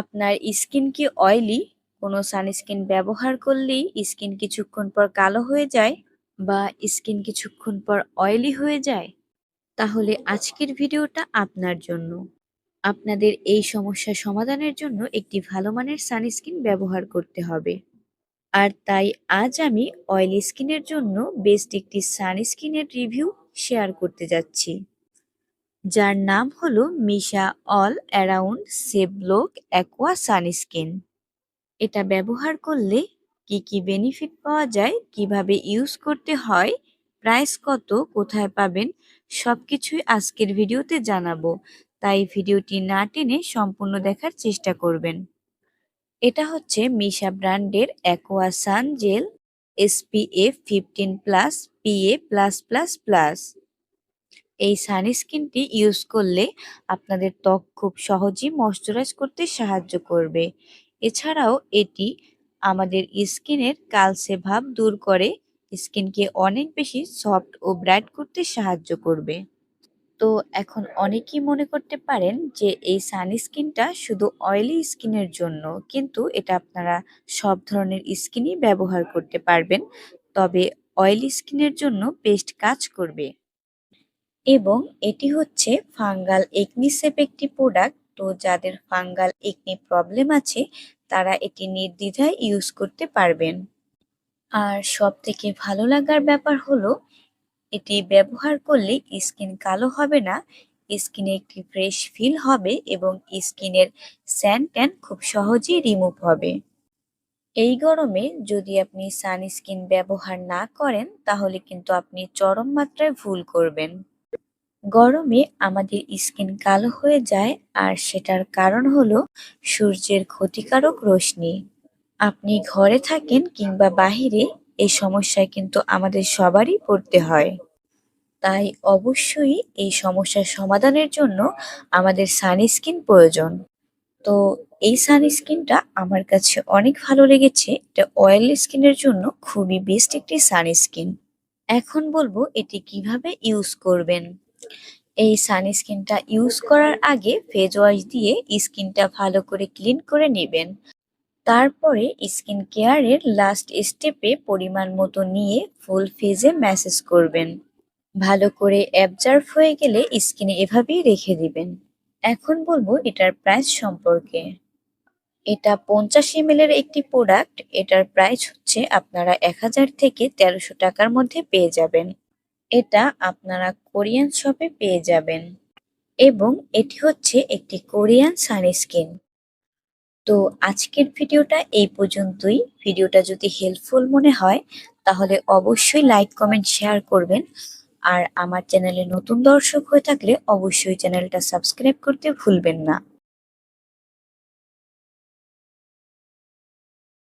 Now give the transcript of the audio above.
আপনার স্কিন কি অয়েলি? কোনো সানস্ক্রিন ব্যবহার করলেই স্কিন কিছুক্ষণ পর কালো হয়ে যায় বা স্কিন কিছুক্ষণ পর অয়েলি হয়ে যায়? তাহলে আজকের ভিডিওটা আপনার জন্য। আপনাদের এই সমস্যা সমাধানের জন্য একটি ভালো মানের সানস্ক্রিন ব্যবহার করতে হবে। আর তাই আজ আমি অয়েলি স্কিনের জন্য বেস্ট একটি সানস্ক্রিনের রিভিউ শেয়ার করতে যাচ্ছি। যার নাম হলো Missha all around safe block aqua sunscreen. এটা ব্যবহার করলে কি কি বেনিফিট পাওয়া যায়, কীভাবে ইউজ করতে হয়, প্রাইস কত, কোথায় পাবেন সব কিছুই আজকের ভিডিওতে জানাব। তাই ভিডিওটি না টেনে সম্পূর্ণ দেখার চেষ্টা করবেন। এটা হচ্ছে মিশা ব্র্যান্ডের aqua sun gel SPF fifteen plus PA plus plus plus এই সানস্ক্রিনটি ইউজ করলে আপনাদের ত্বক খুব সহজেই ময়শ্চারাইজ করতে সাহায্য করবে। এছাড়াও এটি আমাদের স্কিনের কালসে ভাব দূর করে, স্কিনকে অনেক বেশি সফট ও ব্রাইট করতে সাহায্য করবে। তো এখন অনেকেই মনে করতে পারেন যে এই সানস্ক্রিনটা শুধু অয়েলি স্কিনের জন্য, কিন্তু এটা আপনারা সব ধরনের স্কিনই ব্যবহার করতে পারবেন। তবে অয়েলি স্কিনের জন্য বেস্ট কাজ করবে। এবং এটি হচ্ছে ফাঙ্গাল একনি সেপ একটি প্রোডাক্ট তো যাদের ফাঙ্গাল একনি প্রবলেম আছে, তারা এটি নির্দ্বিধায় ইউজ করতে পারবেন। আর সব থেকে ভালো লাগার ব্যাপার হলো, এটি ব্যবহার করলে স্কিন কালো হবে না স্কিনে একটি ফ্রেশ ফিল হবে এবং স্কিনের স্যান ট্যান খুব সহজেই রিমুভ হবে। এই গরমে যদি আপনি সানস্ক্রিন ব্যবহার না করেন, তাহলে কিন্তু আপনি চরম মাত্রায় ভুল করবেন। গরমে আমাদের স্কিন কালো হয়ে যায় আর সেটার কারণ হলো সূর্যের ক্ষতিকারক রশ্মি। আপনি ঘরে থাকেন কিংবা বাহিরে এই সমস্যায় কিন্তু আমাদের সবারই পড়তে হয়। তাই অবশ্যই এই সমস্যার সমাধানের জন্য আমাদের সানস্ক্রিন প্রয়োজন। তো এই সানস্ক্রিনটা আমার কাছে অনেক ভালো লেগেছে। এটা অয়েল স্কিনের জন্য খুবই বেস্ট একটি সানস্ক্রিন। এখন বলব এটি কীভাবে ইউজ করবেন। এই সানস্ক্রিনটা ইউজ করার আগে ফেস ওয়াশ দিয়ে স্কিনটা ভালো করে ক্লিন করে নেবেন। তারপরে স্কিন কেয়ারের লাস্ট স্টেপে পরিমাণ মতো নিয়ে ফুল ফেজে ম্যাসেজ করবেন। ভালো করে অ্যাবজার্ভ হয়ে গেলে স্কিনে এভাবেই রেখে দিবেন। এখন বলব এটার প্রাইস সম্পর্কে। এটা পঞ্চাশ এম এর একটি প্রোডাক্ট, এটার প্রাইস হচ্ছে আপনারা এক হাজার থেকে তেরোশো টাকার মধ্যে পেয়ে যাবেন। এটা আপনারা কোরিয়ান শপে পেয়ে যাবেন। এবং এটি হচ্ছে একটি কোরিয়ান সানস্ক্রিন তো আজকের ভিডিওটা এই পর্যন্তই। ভিডিওটা যদি হেল্পফুল মনে হয়, তাহলে অবশ্যই লাইক কমেন্ট শেয়ার করবেন। আর আমার চ্যানেলে নতুন দর্শক হয়ে থাকলে অবশ্যই চ্যানেলটা সাবস্ক্রাইব করতে ভুলবেন না।